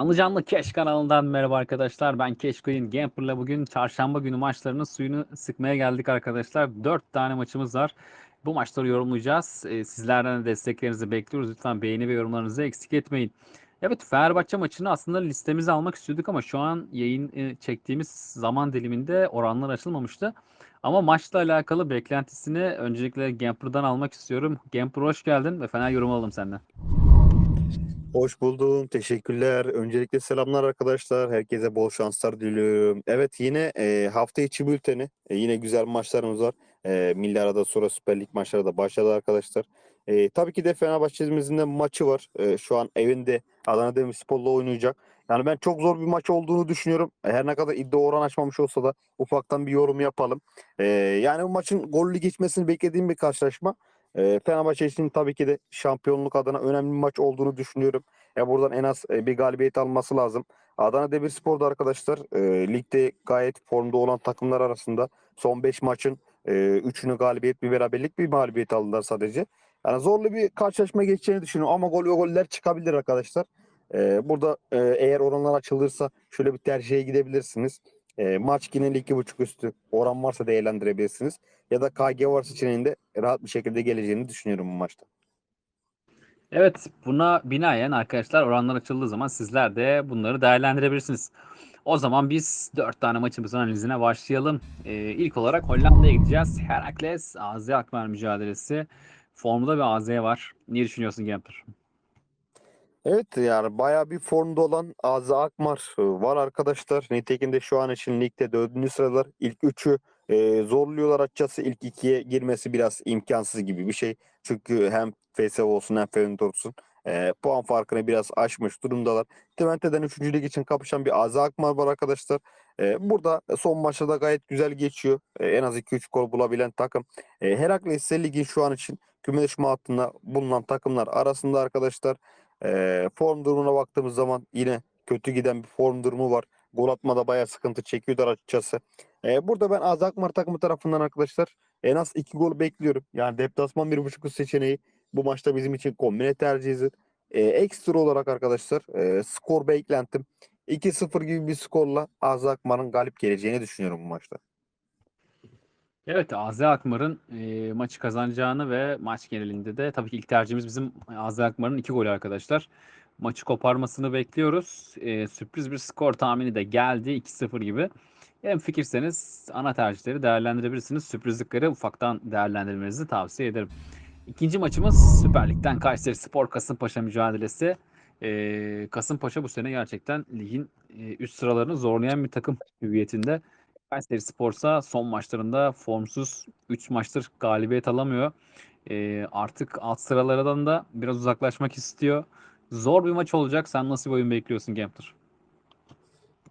Canlı canlı Keş kanalından merhaba arkadaşlar. Ben Keş Queen Gamper'la bugün çarşamba günü maçlarının suyunu sıkmaya geldik arkadaşlar. 4 tane maçımız var. Bu maçları yorumlayacağız. Ee, sizlerden de desteklerinizi bekliyoruz. Lütfen beğeni ve yorumlarınızı eksik etmeyin. Evet Fenerbahçe maçını aslında listemize almak istiyorduk ama şu an yayın e, çektiğimiz zaman diliminde oranlar açılmamıştı. Ama maçla alakalı beklentisini öncelikle Gamper'dan almak istiyorum. Gamper hoş geldin ve Fener yorum alalım senden. Hoş buldum. Teşekkürler. Öncelikle selamlar arkadaşlar. Herkese bol şanslar diliyorum. Evet yine e, hafta içi bülteni. E, yine güzel maçlarımız var. E, Milli Arada sonra Süper Lig maçları da başladı arkadaşlar. E, tabii ki de Fenerbahçe'mizin de maçı var. E, şu an evinde Adana Demirspor'la oynayacak. Yani ben çok zor bir maç olduğunu düşünüyorum. E, Her ne kadar iddia oran açmamış olsa da ufaktan bir yorum yapalım. E, yani bu maçın gollü geçmesini beklediğim bir karşılaşma. E, Fenerbahçe için tabii ki de şampiyonluk adına önemli bir maç olduğunu düşünüyorum. Ya buradan en az e, bir galibiyet alması lazım. Adana Demirspor da arkadaşlar e, ligde gayet formda olan takımlar arasında son 5 maçın 3'ünü galibiyet bir beraberlik bir mağlubiyet aldılar sadece. Yani zorlu bir karşılaşma geçeceğini düşünüyorum ama gol ve goller çıkabilir arkadaşlar. E, burada e, eğer oranlar açılırsa şöyle bir tercihe gidebilirsiniz. E, maç geneli 2.5 üstü oran varsa değerlendirebilirsiniz. Ya da KG var seçeneğinde rahat bir şekilde geleceğini düşünüyorum bu maçta. Evet, buna binaen arkadaşlar oranlar açıldığı zaman sizler de bunları değerlendirebilirsiniz. O zaman biz 4 tane maçımızın analizine başlayalım. Ee, ilk olarak Hollanda'ya gideceğiz. Herakles, AZ Akmer mücadelesi. Formda bir AZ var. Ne düşünüyorsun Gamper? Evet yani bayağı bir formda olan Azi Akmar var arkadaşlar. Nitekim de şu an için ligde dördüncü sıralar. İlk üçü e, zorluyorlar açıkçası. İlk ikiye girmesi biraz imkansız gibi bir şey. Çünkü hem FSV olsun hem Feyenoord olsun e, puan farkını biraz aşmış durumdalar. Twente'den 3. lig için kapışan bir Azi Akmar var arkadaşlar. E, burada son maçta da gayet güzel geçiyor. E, en az 2-3 gol bulabilen takım. E, Herakles ise ligin şu an için küme düşme hattında bulunan takımlar arasında arkadaşlar. E, form durumuna baktığımız zaman yine kötü giden bir form durumu var. Gol atmada bayağı sıkıntı çekiyorlar açıkçası. E, burada ben Az Akmar takımı tarafından arkadaşlar en az 2 gol bekliyorum. Yani deplasman 1.5 üst seçeneği bu maçta bizim için kombine tercihidir. E, ekstra olarak arkadaşlar e, skor beklentim 2-0 gibi bir skorla Az Akmar'ın galip geleceğini düşünüyorum bu maçta. Evet, AZ Akmar'ın e, maçı kazanacağını ve maç genelinde de tabii ki ilk tercihimiz bizim AZ Akmar'ın 2 golü arkadaşlar. Maçı koparmasını bekliyoruz. E, sürpriz bir skor tahmini de geldi 2-0 gibi. Hem fikirseniz ana tercihleri değerlendirebilirsiniz. Sürprizlikleri ufaktan değerlendirmenizi tavsiye ederim. İkinci maçımız Süper Lig'den Kayseri Spor Kasımpaşa mücadelesi. E, Kasımpaşa bu sene gerçekten ligin e, üst sıralarını zorlayan bir takım hüviyetinde. Kayseri Spor'sa son maçlarında formsuz 3 maçtır galibiyet alamıyor. E, artık alt sıralardan da biraz uzaklaşmak istiyor. Zor bir maç olacak. Sen nasıl bir oyun bekliyorsun Gamper?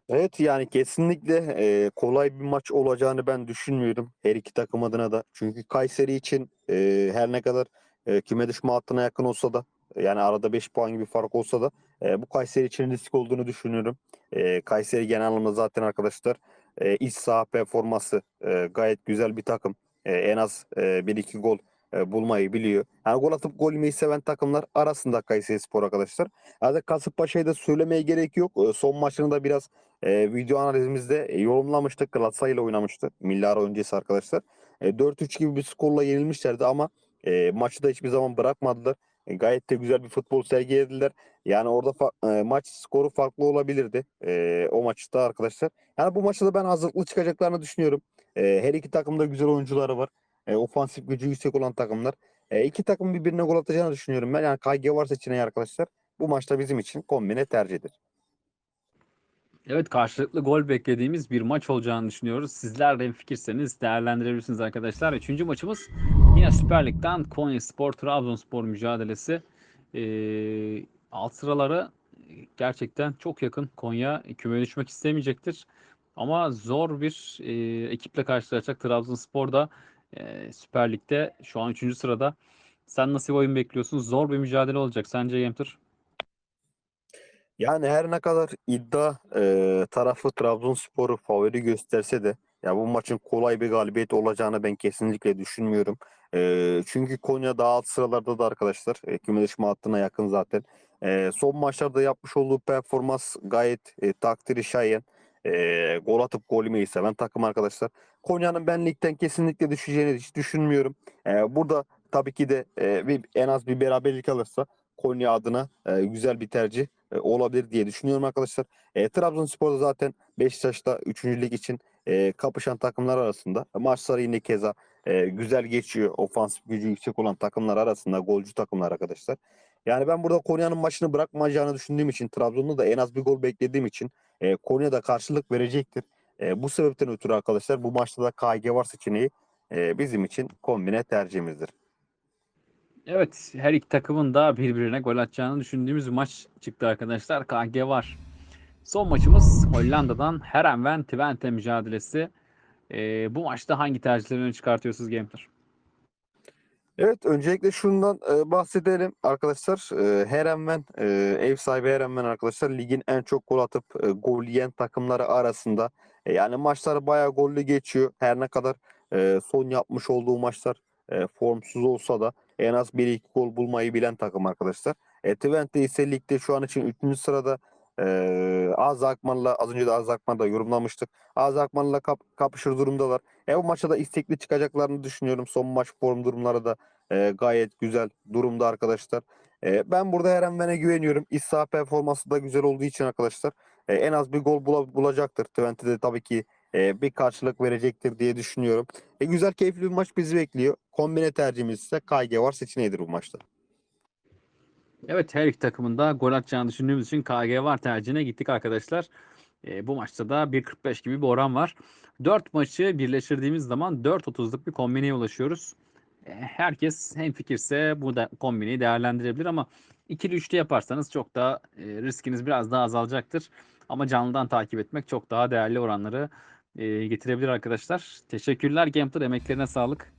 Evet yani kesinlikle e, kolay bir maç olacağını ben düşünmüyorum her iki takım adına da. Çünkü Kayseri için e, her ne kadar e, küme düşme hattına yakın olsa da yani arada 5 puan gibi fark olsa da e, bu Kayseri için risk olduğunu düşünüyorum. E, Kayseri genel anlamda zaten arkadaşlar e, iç saha performansı e, gayet güzel bir takım. E, en az e, 1-2 gol e, bulmayı biliyor. Yani gol atıp gol yemeyi seven takımlar arasında Kayseri Spor arkadaşlar. Zaten Kasımpaşa'yı da söylemeye gerek yok. E, son maçını da biraz e, video analizimizde e, yorumlamıştık. Galatasaray ile oynamıştı. Milli öncesi arkadaşlar. E, 4-3 gibi bir skorla yenilmişlerdi ama e, maçı da hiçbir zaman bırakmadılar. E, gayet de güzel bir futbol sergilediler. Yani orada e, maç skoru farklı olabilirdi. E, o maçta arkadaşlar. Yani bu maçta da ben hazırlıklı çıkacaklarını düşünüyorum. E, her iki takımda güzel oyuncuları var. E, ofansif gücü yüksek olan takımlar. E, iki takım birbirine gol atacağını düşünüyorum ben. Yani KG var seçeneği arkadaşlar. Bu maçta bizim için kombine tercihdir. Evet karşılıklı gol beklediğimiz bir maç olacağını düşünüyoruz. Sizler de fikirseniz değerlendirebilirsiniz arkadaşlar. Üçüncü maçımız yine Süper Lig'den Konya Spor Trabzonspor mücadelesi. Ee, alt sıraları gerçekten çok yakın. Konya küme düşmek istemeyecektir. Ama zor bir e, ekiple karşılaşacak Trabzonspor da e, Süper Lig'de şu an 3. sırada. Sen nasıl bir oyun bekliyorsun? Zor bir mücadele olacak sence Yemtir? Yani her ne kadar iddia e, tarafı Trabzonspor'u favori gösterse de ya bu maçın kolay bir galibiyet olacağını ben kesinlikle düşünmüyorum. E, çünkü Konya daha alt sıralarda da arkadaşlar e, küme düşme hattına yakın zaten. E, son maçlarda yapmış olduğu performans gayet e, takdiri şayan. E, gol atıp gol yemeyi seven takım arkadaşlar. Konya'nın ben ligden kesinlikle düşeceğini hiç düşünmüyorum. E, burada tabii ki de e, bir, en az bir beraberlik alırsa Konya adına e, güzel bir tercih e, olabilir diye düşünüyorum arkadaşlar. E, Trabzonspor'da zaten Beşiktaş'ta 3. lig için e, kapışan takımlar arasında. Maçları yine keza e, güzel geçiyor. Ofansif gücü yüksek olan takımlar arasında golcü takımlar arkadaşlar. Yani ben burada Konya'nın maçını bırakmayacağını düşündüğüm için Trabzon'da da en az bir gol beklediğim için e, Konya da karşılık verecektir. E, bu sebepten ötürü arkadaşlar bu maçta da KG var seçeneği e, bizim için kombine tercihimizdir. Evet, her iki takımın da birbirine gol atacağını düşündüğümüz bir maç çıktı arkadaşlar. KG var. Son maçımız Hollanda'dan Herenven Twente mücadelesi. Ee, bu maçta hangi tercihleri öne çıkartıyorsunuz Gameter? Evet öncelikle şundan e, bahsedelim arkadaşlar. E, Herenven e, ev sahibi Herenven arkadaşlar ligin en çok gol atıp e, gol yiyen takımları arasında. E, yani maçları bayağı gollü geçiyor. Her ne kadar e, son yapmış olduğu maçlar e, formsuz olsa da en az 1-2 gol bulmayı bilen takım arkadaşlar. E, Twente ise ligde şu an için 3. sırada e, Az Akman'la az önce de Az Akman'da yorumlamıştık. Az Akman'la kap, kapışır durumdalar. E, bu maça da istekli çıkacaklarını düşünüyorum. Son maç form durumları da e, gayet güzel durumda arkadaşlar. E, ben burada Erenven'e güveniyorum. İsa performansı da güzel olduğu için arkadaşlar e, en az bir gol bula- bulacaktır. Twente'de tabii ki e, bir karşılık verecektir diye düşünüyorum. E, güzel keyifli bir maç bizi bekliyor. Kombine tercihimiz ise KG var seçeneğidir bu maçta. Evet, her iki takımın da gol atacağını düşündüğümüz için KG var tercihine gittik arkadaşlar. Ee, bu maçta da 1.45 gibi bir oran var. 4 maçı birleştirdiğimiz zaman 4.30'luk bir kombineye ulaşıyoruz. Ee, herkes hemfikirse bu da kombineyi değerlendirebilir ama ikili üçlü yaparsanız çok daha e, riskiniz biraz daha azalacaktır. Ama canlıdan takip etmek çok daha değerli oranları e, getirebilir arkadaşlar. Teşekkürler Gameplay emeklerine sağlık.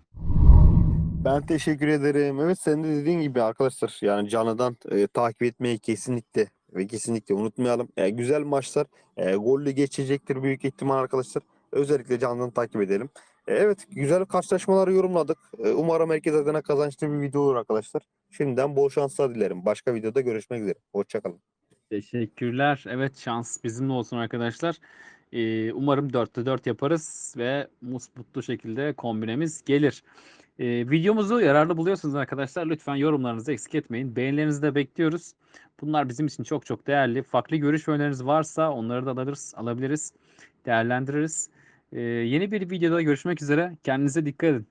Ben teşekkür ederim. Evet senin de dediğin gibi arkadaşlar yani canlıdan e, takip etmeyi kesinlikle ve kesinlikle unutmayalım. E, güzel maçlar e, gollü geçecektir büyük ihtimal arkadaşlar. Özellikle canlıdan takip edelim. E, evet güzel karşılaşmaları yorumladık. E, umarım herkes adına kazançlı bir video olur arkadaşlar. Şimdiden bol şanslar dilerim. Başka videoda görüşmek üzere. Hoşçakalın. Teşekkürler. Evet şans bizimle olsun arkadaşlar. Ee, umarım 4'te 4 yaparız ve mutlu şekilde kombinemiz gelir. Ee, videomuzu yararlı buluyorsunuz arkadaşlar. Lütfen yorumlarınızı eksik etmeyin. Beğenilerinizi de bekliyoruz. Bunlar bizim için çok çok değerli. Farklı görüş ve öneriniz varsa onları da alırız, alabiliriz, değerlendiririz. Ee, yeni bir videoda görüşmek üzere. Kendinize dikkat edin.